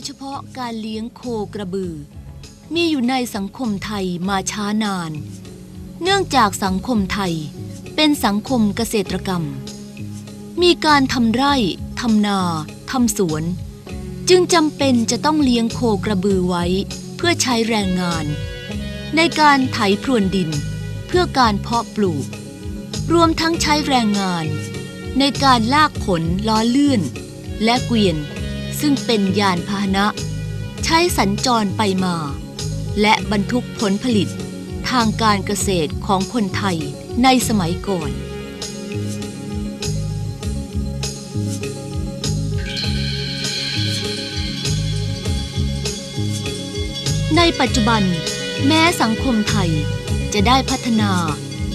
ยเฉพาะการเลี้ยงโคกระบือ มีอยู่ในสังคมไทยมาช้านาน เนื่องจากสังคมไทยเป็นสังคมเกษตรกรรม มีการทำไร่ทำนาทำสวน จึงจำเป็นจะต้องเลี้ยงโคกระบือไว้เพื่อใช้แรงงาน ในการไถพรวนดินเพื่อการเพาะปลูก รวมทั้งใช้แรงงาน ในการลากขนล้อเลื่อน และเกวียน ซึ่งเป็นยานพาหนะ ใช้สัญจรไปมา และบรรทุกผลผลิตทางการเกษตรของคนไทยในสมัยก่อน ในปัจจุบัน แม้สังคมไทยจะได้พัฒนา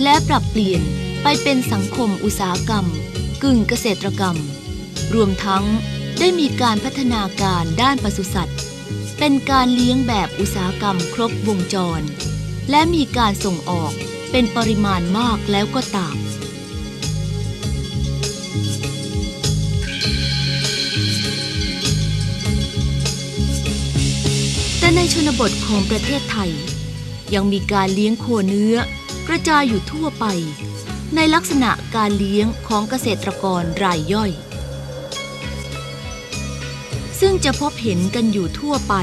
และปรับเปลี่ยนไปเป็นสังคมอุตสาหกรรม กึ่งเกษตรกรรม รวมทั้ง ได้มีการพัฒนาการด้านปศุสัตว์ เป็นการเลี้ยงแบบอุตสาหกรรมครบวงจร และมีการส่งออกเป็นปริมาณมากแล้วก็ตามแต่ในชนบทของประเทศไทย ยังมีการเลี้ยงโคเนื้อกระจายอยู่ทั่วไป ในลักษณะการเลี้ยงของเกษตรกรรายย่อย ซึ่งจะพบเห็นกันอยู่ทั่วไป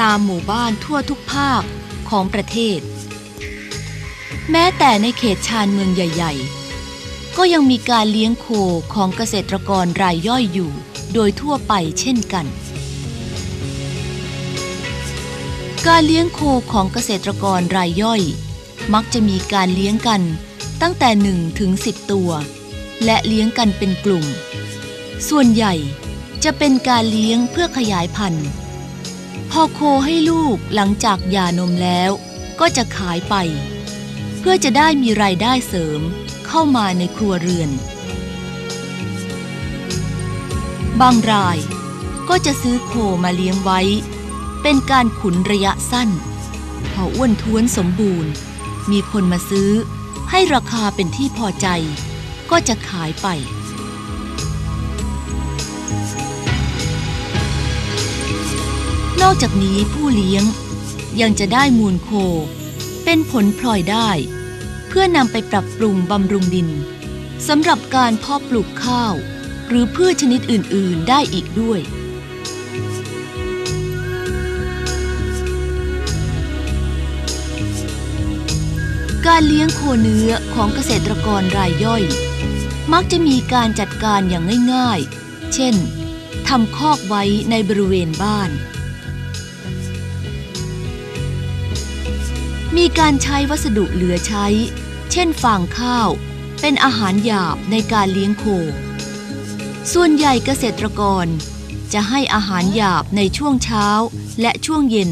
ตามหมู่บ้านทั่วทุกภาคของประเทศ แม้แต่ในเขตชานเมืองใหญ่ ๆ ก็ยังมีการเลี้ยงโคของเกษตรกรรายย่อยอยู่ โดยทั่วไปเช่นกัน การเลี้ยงโคของเกษตรกรรายย่อย มักจะมีการเลี้ยงกันตั้งแต่1ถึง10 ตัว และเลี้ยงกันเป็นกลุ่ม ส่วนใหญ่ จะเป็นการเลี้ยงเพื่อขยายพันธุ์ พอโคให้ลูกหลังจากหย่านมแล้วก็จะขายไป เพื่อจะได้มีรายได้เสริมเข้ามาในครัวเรือน บางรายก็จะซื้อโคมาเลี้ยงไว้ เป็นการขุนระยะสั้น พออ้วนท้วนสมบูรณ์ มีคนมาซื้อให้ราคาเป็นที่พอใจ ก็จะขายไป นอกจากนี้ผู้เลี้ยงยังจะได้มูลโค เป็นผลพลอยได้ เพื่อนำไปปรับปรุงบำรุงดินสำหรับการเพาะปลูกข้าว หรือพืชชนิดอื่น ๆ ได้อีกด้วยการเลี้ยงโคเนื้อของเกษตรกรรายย่อย มักจะมีการจัดการอย่างง่ายๆ เช่น ทำคอกไว้ในบริเวณบ้าน มีการใช้วัสดุเหลือใช้ เช่นฟางข้าว เป็นอาหารหยาบในการเลี้ยงโค ส่วนใหญ่เกษตรกร จะให้อาหารหยาบในช่วงเช้าและช่วงเย็น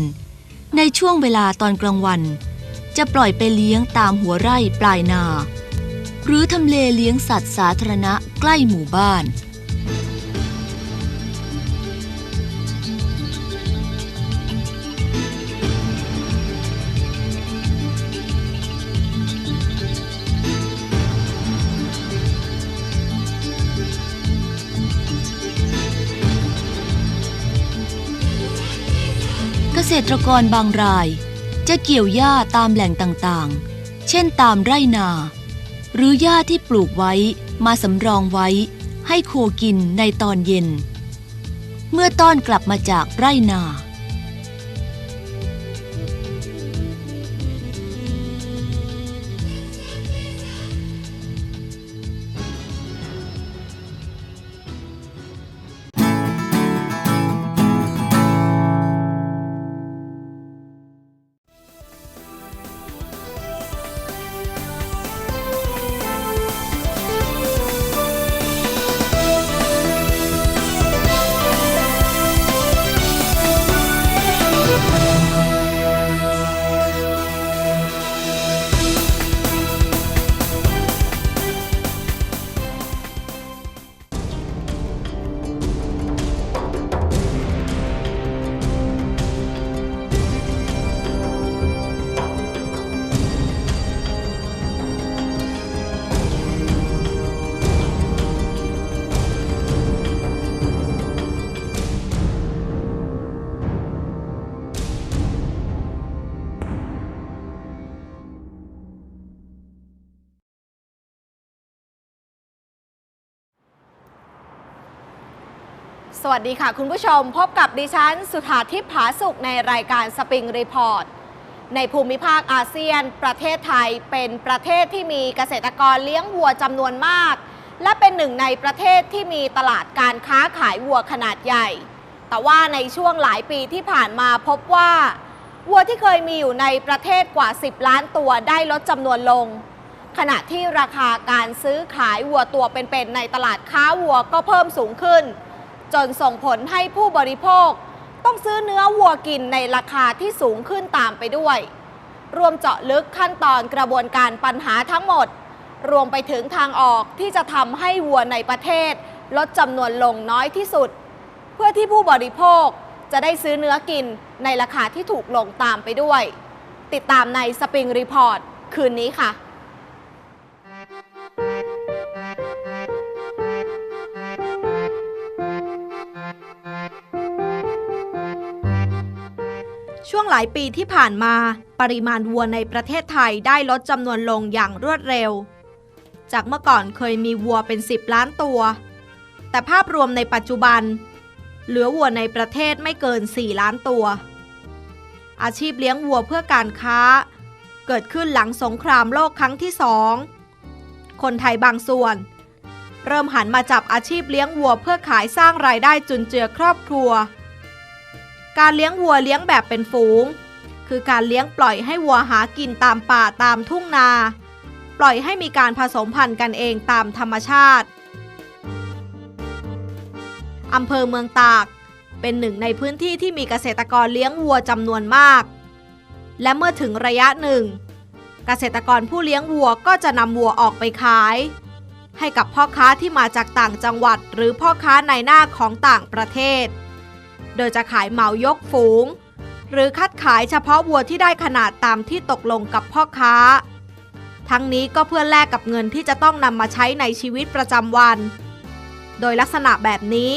ในช่วงเวลาตอนกลางวัน จะปล่อยไปเลี้ยงตามหัวไร่ปลายนา หรือทำเลเลี้ยงสัตว์สาธารณะใกล้หมู่บ้าน ตรกรบางราย จะเกี่ยวหญ้าตามแหล่งต่างๆ เช่นตามไร่นา หรือหญ้าที่ปลูกไว้มาสำรองไว้ให้โคกินในตอนเย็น เมื่อต้อนกลับมาจากไร่นา สวัสดีค่ะคุณผู้ชมพบกับดิฉัน สุธาทิพย์ผาสุขในรายการสปริงรีพอร์ตในภูมิภาคอาเซียน ประเทศไทยเป็นประเทศที่มีเกษตรกรเลี้ยงวัวจำนวนมาก และเป็นหนึ่งในประเทศที่มีตลาดการค้าขายวัวขนาดใหญ่ แต่ว่าในช่วงหลายปีที่ผ่านมาพบว่าวัวที่เคยมีอยู่ในประเทศกว่า 10 ล้านตัวได้ลดจำนวนลง ขณะที่ราคาการซื้อขายวัวตัวเป็นๆในตลาดค้าวัวก็เพิ่มสูงขึ้น จนส่งผลให้ผู้บริโภค ต้องซื้อเนื้อวัวกินในราคาที่สูงขึ้นตามไปด้วย รวมเจาะลึกขั้นตอนกระบวนการปัญหาทั้งหมด รวมไปถึงทางออกที่จะทำให้วัวในประเทศ ลดจำนวนลงน้อยที่สุด เพื่อที่ผู้บริโภคจะได้ซื้อเนื้อกินในราคาที่ถูกลงตามไปด้วย ติดตามในสปริงรีพอร์ตคืนนี้ค่ะ ช่วงหลายปีที่ผ่านมา ปริมาณวัวในประเทศไทยได้ลดจำนวนลงอย่างรวดเร็ว จากเมื่อก่อนเคยมีวัวเป็น 10 ล้านตัว แต่ภาพรวมในปัจจุบัน เหลือวัวในประเทศไม่เกิน 4 ล้านตัว อาชีพเลี้ยงวัวเพื่อการค้า เกิดขึ้นหลังสงครามโลกครั้งที่สองคนไทยบางส่วน เริ่มหันมาจับอาชีพเลี้ยงวัวเพื่อขายสร้างรายได้จุนเจือครอบครัว การเลี้ยงวัวเลี้ยงแบบเป็นฝูง คือการเลี้ยงปล่อยให้วัวหากินตามป่าตามทุ่งนา ปล่อยให้มีการผสมพันธุ์กันเองตามธรรมชาติอำเภอเมืองตาก เป็นหนึ่งในพื้นที่ที่มีเกษตรกรเลี้ยงวัวจำนวนมาก และเมื่อถึงระยะหนึ่ง เกษตรกรผู้เลี้ยงวัวก็จะนำวัวออกไปขาย ให้กับพ่อค้าที่มาจากต่างจังหวัด หรือพ่อค้าในหน้าของต่างประเทศ โดยจะขายเหมายกฝูง หรือคัดขายเฉพาะวัวที่ได้ขนาดตามที่ตกลงกับพ่อค้า ทั้งนี้ก็เพื่อแลกกับเงินที่จะต้องนำมาใช้ในชีวิตประจำวัน โดยลักษณะแบบนี้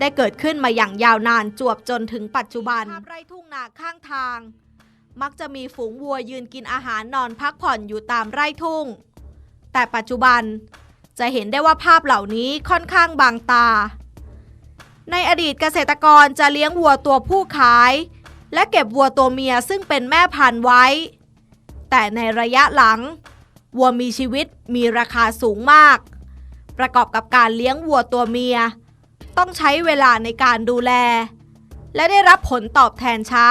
ได้เกิดขึ้นมาอย่างยาวนานจวบจนถึงปัจจุบันภาพไร่ทุ่งนาข้างทาง มักจะมีฝูงวัวยืนกินอาหารนอนพักผ่อนอยู่ตามไร่ทุ่ง แต่ปัจจุบันจะเห็นได้ว่าภาพเหล่านี้ค่อนข้างบางตา ในอดีตเกษตรกรจะเลี้ยงวัวตัวผู้ขาย และเก็บวัวตัวเมียซึ่งเป็นแม่พันธุ์ไว้ แต่ในระยะหลัง วัวมีชีวิตมีราคาสูงมาก ประกอบกับการเลี้ยงวัวตัวเมีย ต้องใช้เวลาในการดูแล และได้รับผลตอบแทนช้า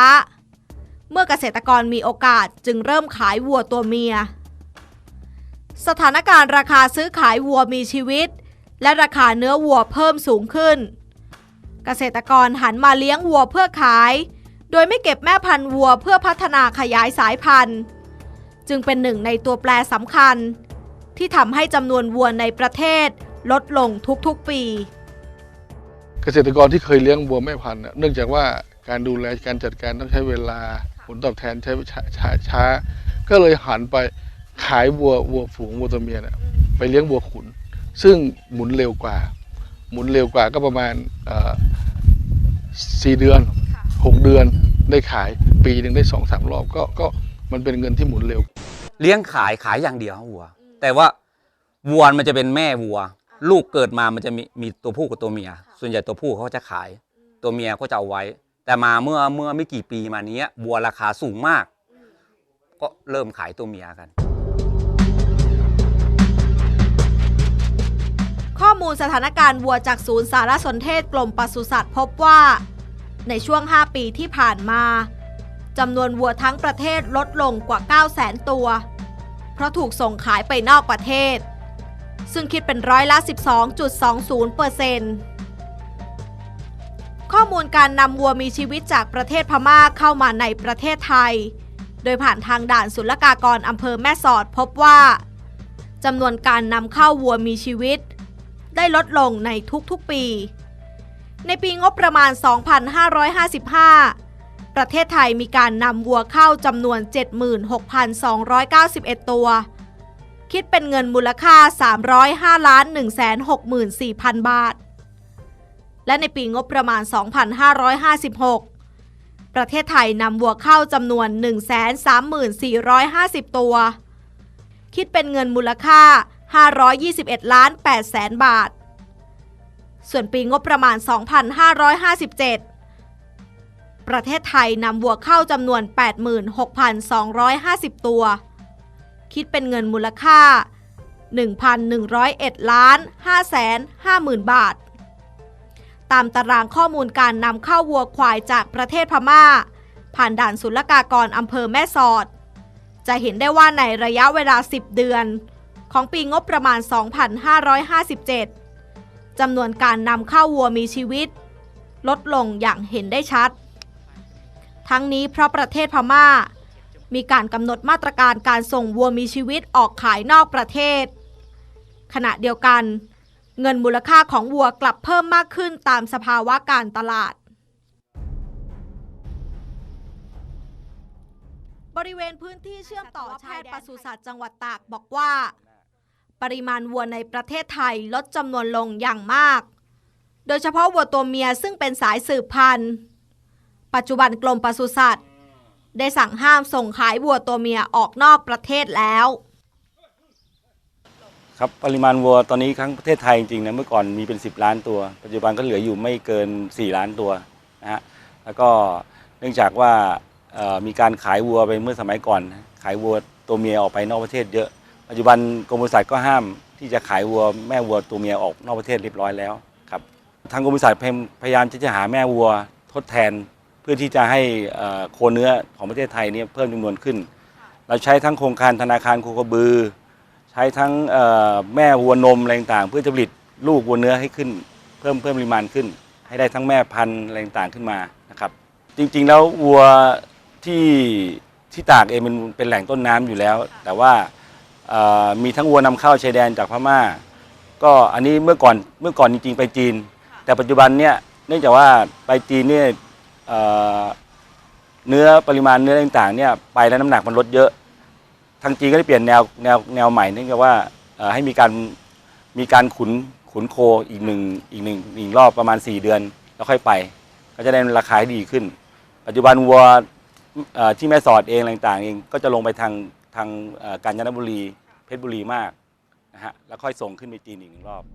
เมื่อเกษตรกรมีโอกาสจึงเริ่มขายวัวตัวเมีย สถานการณ์ราคาซื้อขายวัวมีชีวิต และราคาเนื้อวัวเพิ่มสูงขึ้น เกษตรกรหันมาเลี้ยงวัวเพื่อขาย โดยไม่เก็บแม่พันธุ์วัวเพื่อพัฒนาขยายสายพันธุ์ จึงเป็นหนึ่งในตัวแปรสำคัญ ที่ทำให้จำนวนวัวในประเทศลดลงทุกๆปี เกษตรกรที่เคยเลี้ยงวัวแม่พันธุ์น่ะเนื่องจากว่าการดูแลการจัดการต้องใช้เวลาผลตอบแทนใช้ช้าช้าช้าก็เลยหันไปขายวัววัวฝูงวัวตัวเมียเนี่ยไปเลี้ยงวัวขุน ซึ่งหมุนเร็วกว่า หมุนเร็วกว่าก็ประมาณเอ่อ สี่เดือนหกเดือนได้ขายปีหนึ่งได้สองสามรอบก็ก็มันเป็นเงินที่หมุนเร็ว เลี้ยงขายขายอย่างเดียววัว แต่ว่าวัวมันจะเป็นแม่วัว ลูกเกิดมามันจะมีมีตัวผู้กับตัวเมีย ส่วนใหญ่ตัวผู้เขาจะขาย ตัวเมียก็จะเอาไว้ แต่มาเมื่อเมื่อไม่กี่ปีมานี้วัวราคาสูงมาก ก็เริ่มขายตัวเมียกัน มูลสถานการณ์วัวจากศูนย์สารสนเทศกรมปศุสัตว์พบว่า ในช่วง 5 ปีที่ผ่านมาจำนวนวัวทั้งประเทศลดลงกว่า 9 0 0 0 0 0 ตัว เพราะถูกส่งขายไปนอกประเทศ ซึ่งคิดเป็นร้อยละ 12.20เปอร์เซ็นต์ข้อมูลการนำวัวมีชีวิตจากประเทศพม่าเข้ามาในประเทศไทย โดยผ่านทางด่านศุลกากรอำเภอแม่สอดพบว่าจำนวนการนำเข้าวัวมีชีวิต ได้ลดลงในทุกๆปี ในปีงบประมาณ 2555 ประเทศไทยมีการนำวัวเข้าจำนวน 76,291 ตัว คิดเป็นเงินมูลค่า 305ล้าน164,000 บาท และในปีงบประมาณ 2556 ประเทศไทยนำวัวเข้าจำนวน 134,450 ตัว คิดเป็นเงินมูลค่า 521ล้าน8แสนบาท ส่วนปีงบประมาณ 2557 ประเทศไทยนำวัวเข้าจำนวน 86,250 ตัว คิดเป็นเงินมูลค่า 1,101ล้าน5แสน50,000 บาท ตามตารางข้อมูลการนำเข้าวัวควายจากประเทศพม่า ผ่านด่านศุลกากรอำเภอแม่สอด จะเห็นได้ว่าในระยะเวลา 10 เดือน ของปีงบประมาณ 2557 จำนวนการนำเข้าวัวมีชีวิต ลดลงอย่างเห็นได้ชัด ทั้งนี้เพราะประเทศพม่า มีการกำหนดมาตรการการส่งวัวมีชีวิตออกขายนอกประเทศ ขณะเดียวกัน เงินมูลค่าของวัวกลับเพิ่มมากขึ้นตามสภาวะการตลาดบริเวณพื้นที่เชื่อมต่อชายแดนปศุสัตว์จังหวัดตากบอกว่า ปริมาณวัวในประเทศไทยลดจำนวนลงอย่างมาก โดยเฉพาะวัวตัวเมียซึ่งเป็นสายสืบพันธุ์ ปัจจุบันกรมปศุสัตว์ ได้สั่งห้ามส่งขายวัวตัวเมียออกนอกประเทศแล้ว ครับปริมาณวัวตอนนี้ทั้งประเทศไทยจริงๆนะเมื่อก่อนมีเป็น 10 ล้านตัว ปัจจุบันก็เหลืออยู่ไม่เกิน 4 ล้านตัวนะฮะแล้วก็เนื่องจากว่ามีการขายวัวไปเมื่อสมัยก่อน ขายวัวตัวเมียออกไปนอกประเทศเยอะ ปัจจุบันกรมปศุสัตว์ก็ห้ามที่จะขายวัวแม่วัวตัวเมียออกนอกประเทศเรียบร้อยแล้วครับทางกรมปศุสัตว์พยายามที่จะหาแม่วัวทดแทน เพื่อที่จะให้โคเนื้อของประเทศไทยเนี่ยเพิ่มจำนวนขึ้น เราใช้ทั้งโครงการธนาคารโคกระบือ ใช้ทั้งแม่วัวนมอะไรต่างเพื่อจะผลิตลูกวัวเนื้อให้ขึ้น เพิ่มเพิ่มปริมาณขึ้น ให้ได้ทั้งแม่พันธุ์อะไรต่างขึ้นมานะครับจริงๆแล้ววัวที่ที่ตากเองมันเป็นแหล่งต้นน้ำอยู่แล้ว แต่ว่า มีทั้งวัวนำเข้าชายแดนจากพม่า ก็อันนี้เมื่อก่อนเมื่อก่อนจริงๆไปจีน แต่ปัจจุบันเนี่ยเนื่องจากว่าไปจีนเนี่ยเนื้อปริมาณเนื้อต่างๆเนี่ยไปแล้วน้ำหนักมันลดเยอะ ทางจีนก็ได้เปลี่ยนแนวแนวแนวใหม่เนื่องจากว่าให้มีการมีการขุนขุนโคอีกหนึ่งอีกหนึ่งอีกรอบประมาณ 4 เดือน แล้วค่อยไป ก็จะได้ราคาที่ดีขึ้น ปัจจุบันวัวที่แม่สอดเองต่างๆเองก็จะลงไปทาง ทางกาญจนบุรี เพชรบุรีมากนะฮะแล้วค่อยส่งขึ้นไปจีนอีกหนึ่งรอบ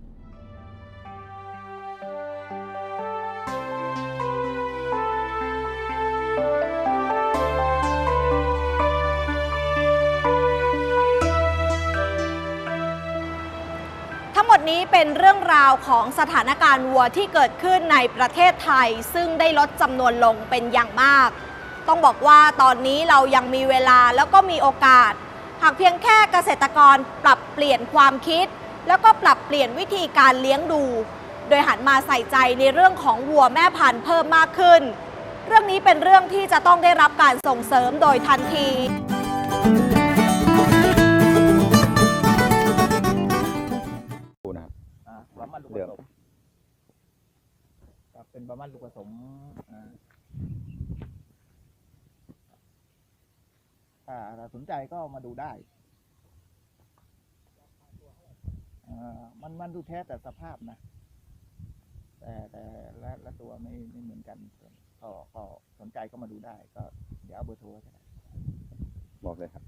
ทั้งหมดนี้เป็นเรื่องราวของสถานการณ์วัวที่เกิดขึ้นในประเทศไทย ซึ่งได้ลดจำนวนลงเป็นอย่างมาก ต้องบอกว่าตอนนี้เรายังมีเวลาแล้วก็มีโอกาส หากเพียงแค่เกษตรกรปรับเปลี่ยนความคิด แล้วก็ปรับเปลี่ยนวิธีการเลี้ยงดู โดยหันมาใส่ใจในเรื่องของวัวแม่พันธุ์เพิ่มมากขึ้น เรื่องนี้เป็นเรื่องที่จะต้องได้รับการส่งเสริมโดยทันทีดูนะครับอ่าบามันลูกผเดิมสมครับเป็นบามันลูกผสมอ่าถ้าถ้า สนใจก็มาดูได้อ่ามันมันดูแท้แต่สภาพนะ แต่แต่ละละตัวไม่ไม่เหมือนกันก็ก็สนใจก็มาดูได้ ก็เดี๋ยวเอาเบอร์โทรก็ได้บอกเลยครับ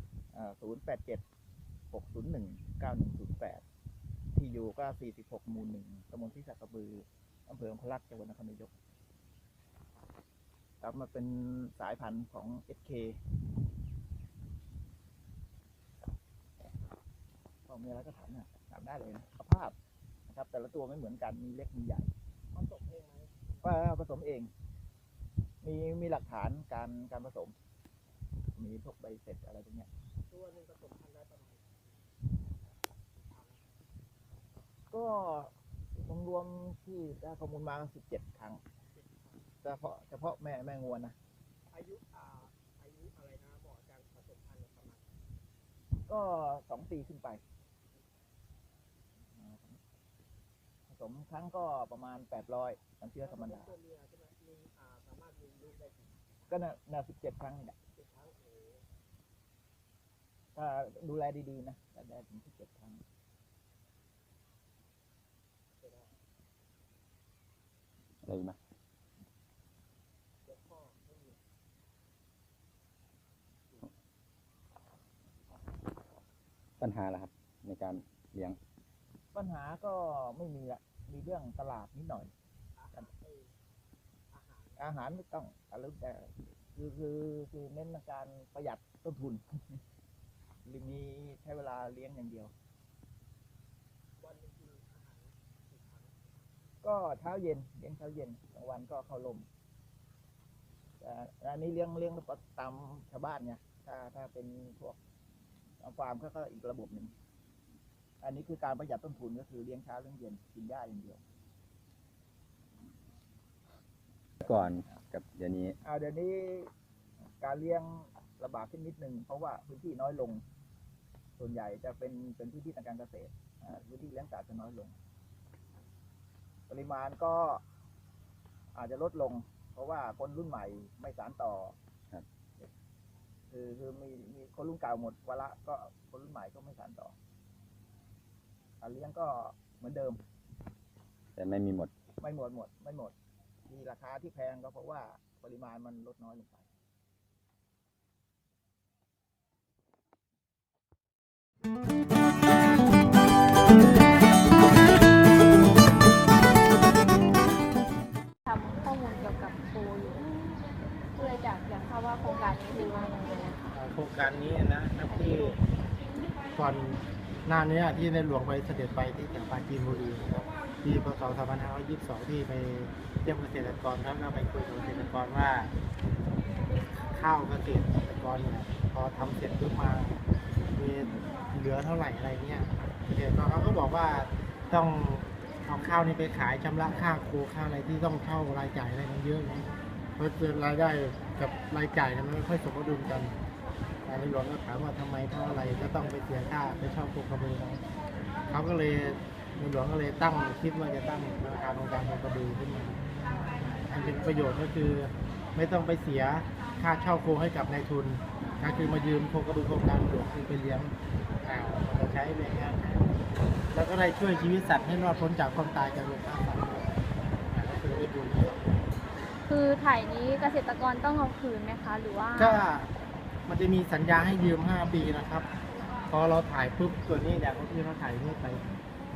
ศูนย์แปดเจ็ดหกศูนย์หนึ่งเก้าหนึ่งศูนย์แปดที่อยู่ก็สี่สิบหกมูลหนึ่งตำบลที่สักกระบืออำเภอองคลักษ์จังหวัดนครนายกครับมาเป็นสายพันธุ์ของ SK ก็ มีอะไรก็ถามนะถามได้เลยนะสภาพนะครับ แต่ละตัวไม่เหมือนกันมีเล็กมีใหญ่ผสมเองไหมผสมเอง มีมีหลักฐานการการผสม มีพวกใบเสร็จอะไรพวกเนี้ยตัวนึงผสมพันธุ์ได้ประมาณก็รวมๆที่ได้ข้อมูลมาสิบเจ็ดครั้งเฉพาะเฉพาะแม่แม่งวนนะอายุอ่าอายุอะไรนะบอกอาจารย์ผสมพันธุ์ประมาณก็สองปีขึ้นไปอ่าผ สมครั้งก็ประมาณแปดร้อยน้ำเชื้อธรรมดาก็น่ะน่ะสิบเจ็ดครั้งนี่แหละถ้าดูแลดีๆนะก็ได้ถึงที่เจ็ดครั้ง อะไรอีกไหมปัญหาละครับ ในการเลี้ยง ปัญหาก็ไม่มีละ มีเรื่องตลาดนิดหน่อยกันอาหารไม่ต้องอะไรแต่คือคือคือเน้นในการประหยัดต้นทุนหรือมีใช้เวลาเลี้ยงอย่างเดียว ก็เช้าเย็นเลี้ยงเช้าเย็นกลางวันก็เข้าลมแต่อันนี้เลี้ยงเลี้ยงตามชาวบ้านเนี่ยถ้าถ้าเป็นพวกฟาร์มก็ก็อีกระบบหนึ่ง อันนี้คือการประหยัดต้นทุนก็คือเลี้ยงเช้าเลี้ยงเย็นกินหญ้าอย่างเดียว ก่อนกับเดี๋ยวนี้อ่าเดี๋ยวนี้การเลี้ยงระบาดขึ้นนิดนึงเพราะว่าพื้นที่น้อยลง ส่วนใหญ่จะเป็นเป็นพื้นที่ทางการเกษตรอ่าพื้นที่เลี้ยงสัตว์จะน้อยลง ปริมาณก็อาจจะลดลง เพราะว่าคนรุ่นใหม่ไม่สานต่อครับคือคือมีมีคนรุ่นเก่าหมดวาระก็คนรุ่นใหม่ก็ไม่สานต่อ การเลี้ยงก็เหมือนเดิม แต่ไม่มีหมด ไม่หมดหมด ไม่หมด มีราคาที่แพงก็เพราะว่าปริมาณมันลดน้อยลงไปทำข้อมูลเกี่ยวกับโคอยู่ก็เลยอยากอยากทราบว่าโครงการนี้เป็นมาอย่างไรนะคะอ่าโครงการนี้นะนับที่ก่อน หน้านี้ที่ในหลวงไปเสด็จไปที่จังหวัดปราจีนบุรีนะครับปีพศ2522 ที่ไปเยี่ยมเกษตรกรครับก็ไปคุยกับเกษตรกรว่า ข้าวเกษตรกรเนี่ยพอทำเสร็จปุ๊บมามีเหลือเท่าไหร่อะไรเนี่ยเกษตรกรเขาก็บอกว่าต้องเอาข้าวนี้ไปขายชำระค่าโคค่าอะไรที่ต้องเข้ารายจ่ายอะไรมันเยอะนะเพราะรายได้กับรายจ่ายเนี่ยมันไม่ค่อยสมดุลกัน แต่ในหลวงก็ถามว่าทำไมเพราะอะไรก็ต้องไปเสียค่าไปเช่าโคกระบือเขาเขาก็เลยในหลวงก็เลยตั้งคิดว่าจะตั้งธนาคารองค์การโคกระบือขึ้นมาอันเป็นประโยชน์ก็คือไม่ต้องไปเสียค่าเช่าโคให้กับนายทุนก็คือมายืมโคกระบือโครงการหลวงคือไปเลี้ยงอ่ามาใช้แรงงานแล้วก็ได้ช่วยชีวิตสัตว์ให้รอดพ้นจากความตายจากโรคฆ่าสัตว์อ่าก็คือได้บุญคือถ่ายนี้เกษตรกรต้องเอาคืนไหมคะ หรือว่าก็ มันจะมีสัญญาให้ยืม 5 ปีนะครับ พอเราถ่ายปุ๊บตัวนี้อย่างที่เราถ่ายนี่ไป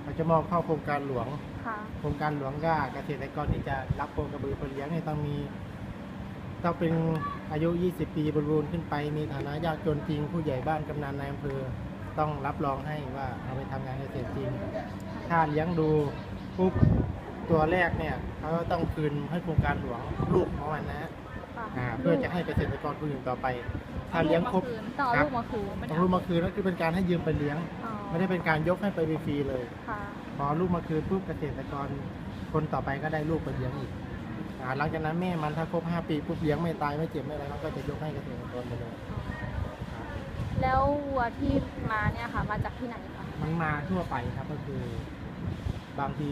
เราจะมอบเข้าโครงการหลวง ค่ะ โครงการหลวงก็เกษตรกรที่จะรับโคกระบือไปเลี้ยงเนี่ยต้องมีต้องเป็นอายุ 20 ปีบริบูรณ์ขึ้นไป มีฐานะยากจนจริง ผู้ใหญ่บ้านกำนันนายอำเภอต้องรับรองให้ว่าเอาไปทำงานเกษตรจริง ถ้าเลี้ยงดูปุ๊บตัวแรกเนี่ยเขาก็ต้องคืนให้โครงการหลวงลูกของมันนะค่ะ อ่าเพื่อจะให้เกษตรกรคนอื่นต่อไป ถ้าเลี้ยงครบต้องเอาครัลูกมาคืนต้องลูกมาคืนก็คือเป็นการให้ยืมไปเลี้ยง อ๋อไม่ได้เป็นการยกให้ไปฟรีๆเลย ค่ะพอลูกมาคืนปุ๊บเกษตรกรคนต่อไปก็ได้ลูกไปเลี้ยงอีกอ่าหลังจากนั้นแม่มันถ้าครบ 5 ปีปุ๊บเลี้ยงไม่ตายไม่เจ็บไม่อะไรเขาก็จะยกให้เกษตรกรไปเลย แล้ววัวที่มาเนี่ยค่ะ มาจากที่ไหนคะมันมาทั่วไปครับก็คือบางที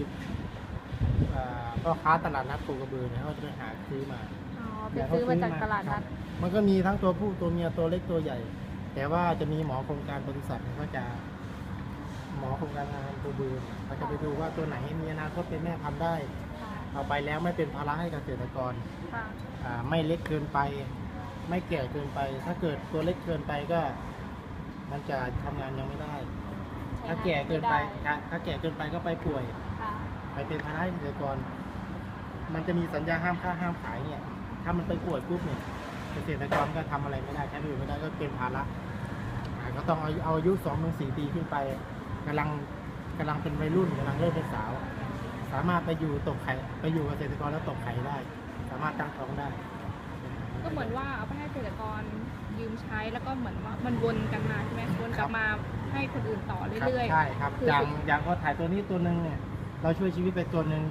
เอ่อพ่อค้าตลาดนัดปูกระบือเนี่ยเขาจะไปหาซื้อมา อ๋อไปซื้อมาจากตลาดนัด มันก็มีทั้งตัวผู้ตัวเมียตัวเล็กตัวใหญ่ แต่ว่าจะมีหมอโครงการบริษัทเนี่ยเขาจะ หมอโครงการงานตัวบืนเขาจะไปดูว่าตัวไหนมีอนาคตเป็นแม่พันธุ์ได้ค่ะเอาไปแล้วไม่เป็นภาระให้เกษตรกรค่ะอ่าไม่เล็กเกินไป ไม่แก่เกินไป ถ้าเกิดตัวเล็กเกินไปก็ มันจะทำงานยังไม่ได้ ถ้าแก่เกินไป ถ้าถ้าแก่เกินไปก็ไปป่วยค่ะไปเป็นภาระให้เกษตรกร มันจะมีสัญญาห้ามค้าห้ามขายเนี่ย ถ้ามันไปป่วยปุ๊บเนี่ยเกษตรกรก็ทำอะไรไม่ได้ใช้ประโยชน์ไม่ได้ก็เป็นภาระอ่าก็ต้องเอาเอาอายุสองถึงสี่ปีขึ้นไปกำลังกำลังเป็นวัยรุ่นกำลังเริ่มเป็นสาว สามารถไปอยู่ตกไข่ไปอยู่กับเกษตรกรแล้วตกไข่ได้ สามารถตั้งท้องได้ ก็เหมือนว่าเอาไปให้เกษตรกรยืมใช้แล้วก็เหมือนว่ามันวนกันมาใช่ไหมวนกลับมาให้คนอื่นต่อครับเรื่อยใช่ครับคืออย่างสุดอย่างพอถ่ายตัวนี้ตัวหนึ่งเนี่ยเราช่วยชีวิตไปตัวหนึ่ง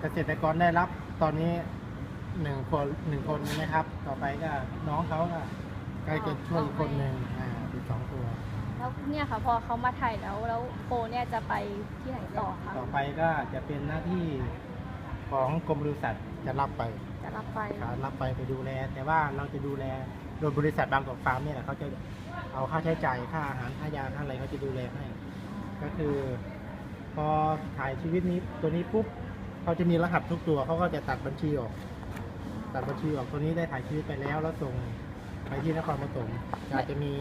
เกษตรกรได้รับตอนนี้ หนึ่งคนหนึ่งคนใช่ไหมครับ ต่อไปก็น้องเขาก็ใกล้จะช่วยอีกคนหนึ่งอ่าเป็นสองตัว แล้วเนี่ยค่ะพอเขามาถ่ายแล้วแล้วโคเนี่ยจะไปที่ไหนต่อคะต่อไปก็จะเป็นหน้าที่ของกรมบริษัทจะรับไปจะรับไปครับรับไปไปดูแล แต่ว่าเราจะดูแลโดยบริษัทบางกอกฟาร์มเนี่ยแหละเขาจะเอาค่าใช้จ่ายค่าอาหารค่ายาค่าอะไรเขาจะดูแลให้ ก็คือ พอถ่ายชีวิตนี้ตัวนี้ปุ๊บเขาจะมีรหัสทุกตัวเขาก็จะตัดบัญชีออก ตัดบัญชีออกตัวนี้ได้ถ่ายชีวิตไปแล้ว แล้วส่งไปที่นครปฐมก็จะมี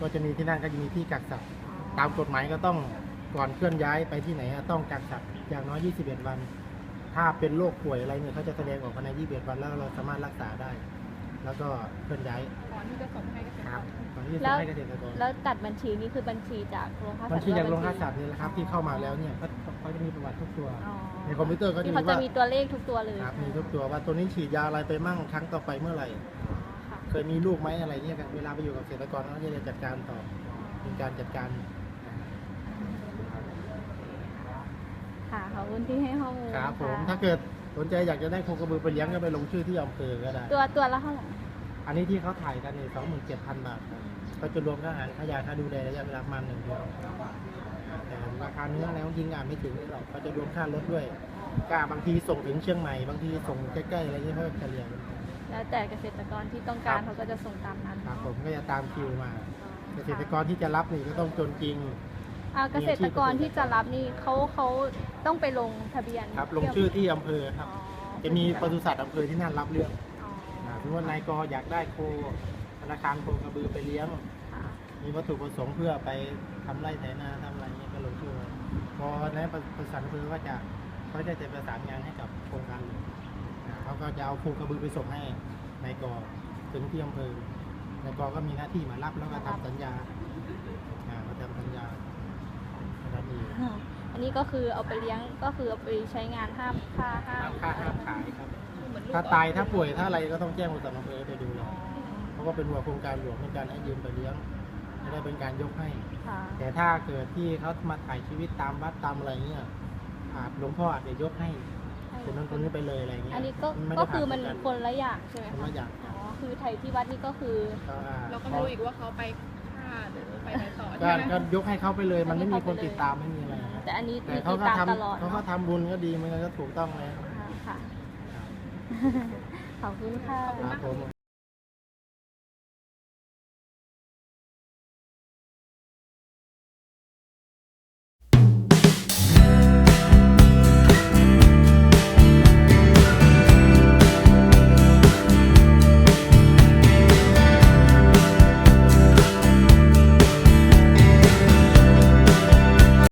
ก็จะมีที่นั่นก็จะมีที่กักสัตว์ตามกฎหมายก็ต้องก่อนเคลื่อนย้ายไปที่ไหนอะต้องกักสัตว์อย่างน้อย 21 วัน ถ้าเป็นโรคป่วยอะไรเนี่ยเขาจะแสดงออกภายใน 21 วันแล้วเราสามารถรักษาได้ แล้วก็เคลื่อนย้ายก่อนที่จะส่งให้เกษตรคกรับรก่อนที่จะแล้ส่วงให้เกษตรกรแล้วตัดบัญชีนี่คือบัญชีจากโรงฆ่าสัตว์บัญชีจากโรงฆ่าหอสัตว์นี่แหละครับที่เข้ามาแล้วเนี่ยเขาเขาจะมีประวัติทุกตัว อ๋อในคอมพิวเตอร์ก็จะที่มีเขาจะว่ามีตัวเลขทุกตัวเลยครับมีทุกตัวว่าตัวนี้ฉีดยาอะไรไปมั่งครั้งต่อไปเมื่อไหร่ ค่ะ เคยมีลูกไหมอะไรเนี่ยครับเวลาไปอยู่กับเกษตรกรเขาจะจัดการต่อเป็นการจัดการ ค่ะขอบคุณที่ให้ข้อมูลครับผมะ ถ้าเกิด สนใจอยากจะได้โคกระบือไปเลี้ยงก็ไปลงชื่อที่อำเภอก็ได้ ตัวตัวละเท่าไหร่อันนี้ที่เขาถ่ายกันเนี่ยสองหมื่นเจ็ดพันบาทครับก็จะรวมค่าอาหารค่ายาค่าดูแลระยะเวลาประมาณหนึ่งเดือนแต่ราคาเนื้อแล้วยิงอ่านไม่ถึงหรอกเขาจะรวมค่ารถด้วยก็บางทีส่งถึงเชียงใหม่บางทีส่งใกล้ๆอะไรเงี้ยเขาก็เฉลี่ยกันแล้วแต่เกษตรกรที่ต้องการครับเขาก็จะส่งตามนั้นครับเนาะผมก็จะตามคิวมา เกษตรกรที่จะรับนี่ก็ต้องจนจริง อ่าเกษตรกรที่จะรับนี่เขาเขาต้องไปลงทะเบียนครับลงชื่อที่อำเภอคอ๋รัอบจะมีปศุสัตว์อำเภอที่นั่นรับเรื่องอ๋ออ่าสมมติว่านายกอยากได้โคธนาคารโคกระบือไปเลี้ยงค่ะมีวัตถุประสงค์เพื่อไปทำไร่ไถนาทำอะไรเงี้ยก็ลงชื่อไว้พอในปศุสัตว์อำเภอก็จะเขาจะจะประสานงานให้กับโครงการหลวงอ่าเขาก็จะเอาโคกระบือไปส่งให้นายกอถึงที่อำเภอนายกอก็มีหน้าที่มารับแล้วก็ทำสัญญาอ่ามาทำสัญญาเท่านั้นเองอันนี้ก็คือเอาไปเลี้ยงก็คือเอาไปใช้งานห้ามค่าห้าห้ามมค่าห้ามขายครับ เหมือนลูกถ้าตายถ้าป่วยถ้าอะไรก็ต้องแจ้งบริษัทอำเภอไปดูแลเพราะว่าเป็นหัวโครงการหลวงเป็นการให้ยืมไปเลี้ยงไม่ได้เป็นการยกให้ ค่ะแต่ถ้าเกิดที่เขามาถ่ายชีวิตตามวัดตามอะไรเงี้ยอาจหลวงพ่ออาจจะยกให้คนนั้นคนนี้ไปเลยอะไรเงี้ยอันนี้ก็ไได้ก็คือมันผ่าคนละอย่างใช่ไหมคนคะละอย่างอ๋อคือไทยที่วัดนี่ก็คือ ก็อ่าเราก็ไม่รู้อีกว่าเขาไปฆ่าหรือไปไหนต่อ ก็ใช่ไหมก็ยกให้เขาไปเลย มันไม่มีคนให้เขาไปเลยติดตามไม่มีอะไรเงี้ยแต่อันนี้แต่มีเขาติดก็ตามทำตลอดเขาก็ทำบุญก็ดีมันก็ถูกต้องเลยอ่าค่ะ ขอบคุณค่ะ ครับผม